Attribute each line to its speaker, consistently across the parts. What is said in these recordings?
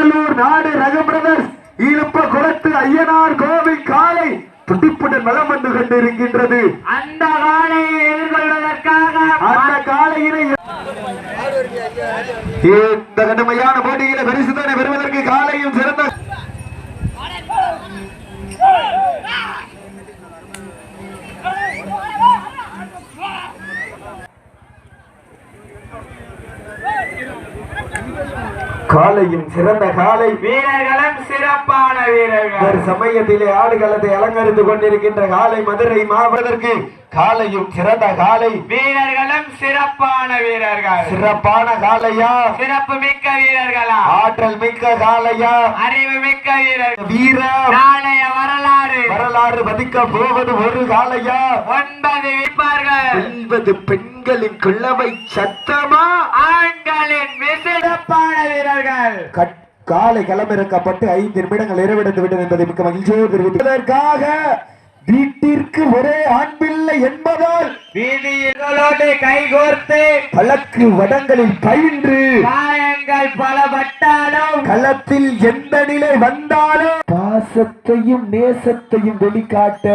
Speaker 1: நாடு ரக பிரதர்ஸ் இழுப்ப குளத்து ஐயனார் கோவில் காலை துடிப்புடன் வலம் வந்து கொண்டிருக்கின்றது.
Speaker 2: அந்த காலையை எதிர்கொள்வதற்காக
Speaker 1: அந்த காலையினை இந்த கடுமையான போட்டியில பரிசுத்தனை பெறுவதற்கு காலையும் சிறந்த காலையும் சிறந்த காலை
Speaker 2: வீரர்களும் சிறப்பான வீரர்கள்.
Speaker 1: சமயத்திலே ஆடுகளத்தை அலங்கரித்துக் கொண்டிருக்கின்ற காலை மதுரை மாவட்டத்திற்கு காலையும் சிறந்த காலை
Speaker 2: வீரர்களும் சிறப்பான வீரர்கள்.
Speaker 1: சிறப்பான காலையா?
Speaker 2: சிறப்பு மிக்க வீரர்களா?
Speaker 1: ஆற்றல் மிக்க காலையா?
Speaker 2: அறிவு மிக்க வீரர்கள்.
Speaker 1: வீர?
Speaker 2: நாளைய வரலாறு
Speaker 1: மதிக்க போவது ஒரு காலையா?
Speaker 2: ஒன்பது விற்பார்கள்
Speaker 1: பெண்களின் கிழமை சத்தமா?
Speaker 2: ஆண்களின் வீரர்கள்.
Speaker 1: காலை களமிறக்கப்பட்டு ஐந்து நிமிடங்கள் நிறைவடைந்து விட்டது என்பதை மிக்க மகிழ்ச்சியோடு தெரிவித்ததற்காக வீட்டிற்கு ஒரே ஆண் பிள்ளை என்பதால்
Speaker 2: வீதிகளோடு கைகோர்த்து
Speaker 1: பழக்கு வடங்களில் பயின்று
Speaker 2: பல பட்டாலும்
Speaker 1: களத்தில் எந்த நிலை வந்தாலும் பாசத்தையும் நேசத்தையும் வெளிக்காட்ட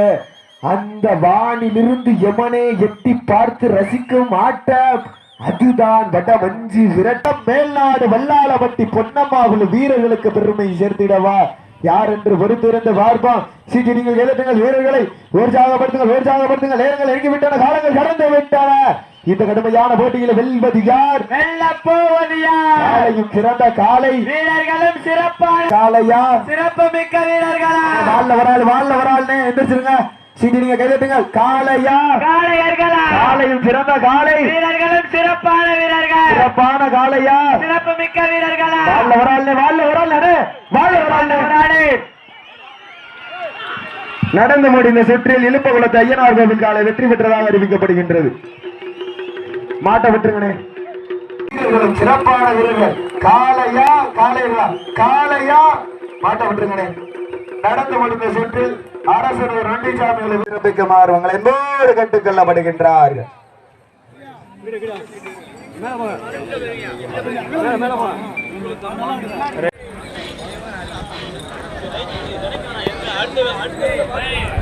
Speaker 1: அந்த வானிலிருந்து எமனே எட்டி பார்த்து ரசிக்கும் ஆட்டம். அதுதான் வட வஞ்சி விரட்டம். மேல்நாடு வல்லாளவட்டி பொன்னம்மாவுல வீரர்களுக்கு பெருமை சேர்த்திடவா? யார் என்று பொறுத்திருந்த பார்ப்போம். சீட்டி நீங்கள் எழுத்துங்கள் வீரர்களை. உற்சாகப்படுத்துங்கள் உற்சாகப்படுத்துங்கள் நேரங்கள் இறங்கிவிட்டன காலங்கள் கடந்து விட்டன. இந்த கடுமையான போட்டியில் வெல்வது யார்?
Speaker 2: வெல்ல போவது யார்?
Speaker 1: காலையும் சிறந்த காலை
Speaker 2: வீரர்களும் சிறப்பான
Speaker 1: காலையா
Speaker 2: சிறப்பு மிக்க வீரர்களா
Speaker 1: வாழ்ல வராள்னு எந்திரிச்சிருங்க. சீட்டி நீங்க கைதட்டுங்க காலையா
Speaker 2: காளையர்களா?
Speaker 1: காலையும் சிறந்த காலை
Speaker 2: வீரர்களும் சிறப்பான வீரர்கள்.
Speaker 1: சிறப்பான காலையா
Speaker 2: சிறப்பு மிக்க வீரர்களா
Speaker 1: வாழ்ல வராள்னு வாழ்ல. நடந்து முடிந்த சுற்றில் இழுப்பகுளத்து ஐயனார் கோவில் காலை வெற்றி பெற்றதாக அறிவிக்கப்படுகின்றது. மாட்டை விட்டுருங்கண்ணே. சிறப்பான வீரர்கள். காலையா காலையா காலையா மாட்ட விட்டுருங்கண்ணே. நடந்து முடிந்த சுற்றில் அரசர் நொண்டிசாமிகளை விண்ணப்பிக்குமாறு உங்களை என்போடு கட்டுக் கொள்ளப்படுகின்றார்கள் அடுத்து